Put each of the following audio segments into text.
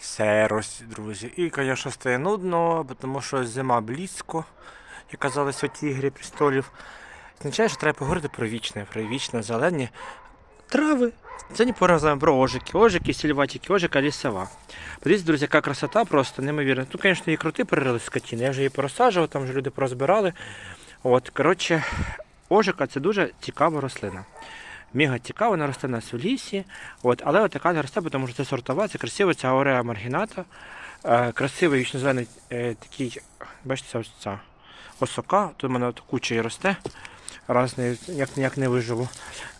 Серость, друзі. І, звісно, стає нудно, тому що зима близько, як казалось у тій грі престолів. Означає, що треба поговорити про вічне, про вічне зелені трави. Це не поразаємо про ожики, ожики, сільватики, ожика лісова. Подивіться, друзі, яка красота просто неймовірна. Тут, звісно, її крути перерили скотіни. Я вже її порозсаджував, там вже люди порозбирали. От, коротше, ожика це дуже цікава рослина. Мега цікава, вона росте у нас у лісі. От, але от така не росте, тому що це сортова, це красиво, це ауреа маргіната. Е, красивий вічно-зелений е, такий, бачите, ось ця осока. Тут в мене куча і росте. Раз не, як, ніяк не виживу.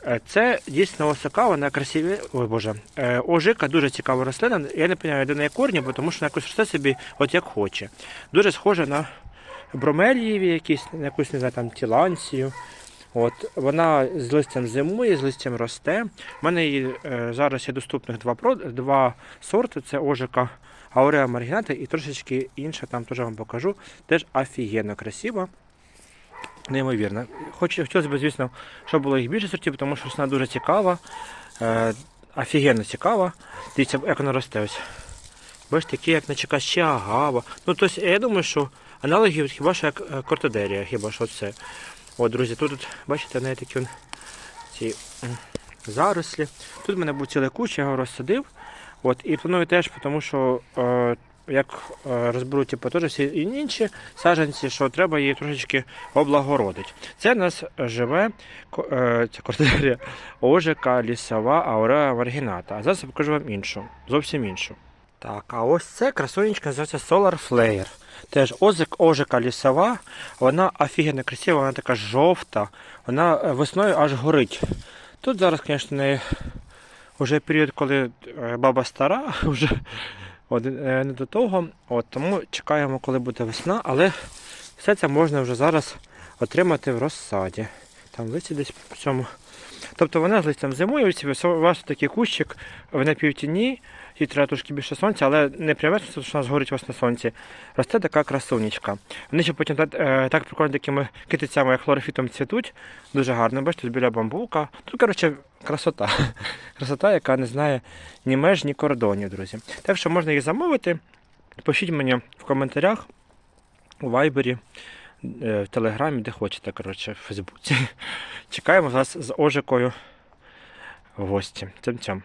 Е, Це дійсно осока, вона красиві. Ой Боже. Е, Ожика дуже цікава рослина. Я не розумію, де неї корні, бо тому що вона якось росте собі от як хоче. Дуже схожа на бромелієві якісь, на якусь, не знаю, там тіланцію. От, вона з листям зимує, з листям росте. У мене її, е, зараз є доступних два, два сорти. Це ожика Ауреа Маргіната і трошечки інша, там теж вам покажу. Теж офігенно красива. Неймовірно. Хоч, хотілося б, звісно, щоб було їх більше сортів, тому що вона дуже цікава. Е, офігенно цікава. Дивіться, як вона росте ось. Бачите, які як наче якась ще агава. Ну, тобто, я думаю, що аналогів хіба що як е, кортодерія, хіба що це. От, друзі, тут, тут бачите, неї такі ці зарослі. Тут в мене був цілий куч, я його розсадив. От, і планую теж, тому що е, як е, розберу типу, теж всі інші саджанці, що треба її трошечки облагородити. Це в нас живе е, ця ожика, лісова, ауреа маргіната. А зараз я покажу вам іншу, зовсім іншу. Так, а ось це красунечка називається Solar Flare. Теж озик, ожика лісова, вона офігенно красива, вона така жовта, вона е, весною аж горить. Тут зараз, звісно, не вже період, коли е, баба стара, вже е, не до того. От, тому чекаємо, коли буде весна, але все це можна вже зараз отримати в розсаді. Там листя десь в цьому. Тобто вона з листям зимує, у вас такий кущик в напівтіні, їй треба трошки більше сонця, але не пряме сонце, тому що вона згорить у вас на сонці. Росте така красунечка. Вони ще потім так, е, так прикольно такими китицями, як хлорофітом цвітуть. Дуже гарно. Бачите, біля бамбука. Тут, коротше, красота. Красота, яка не знає ні меж, ні кордонів, друзі. Так що можна їх замовити. Пишіть мені в коментарях, у вайбері, е, в телеграмі, де хочете, коротше, в Фейсбуці. Чекаємо вас з ожикою гості. Цим-цям.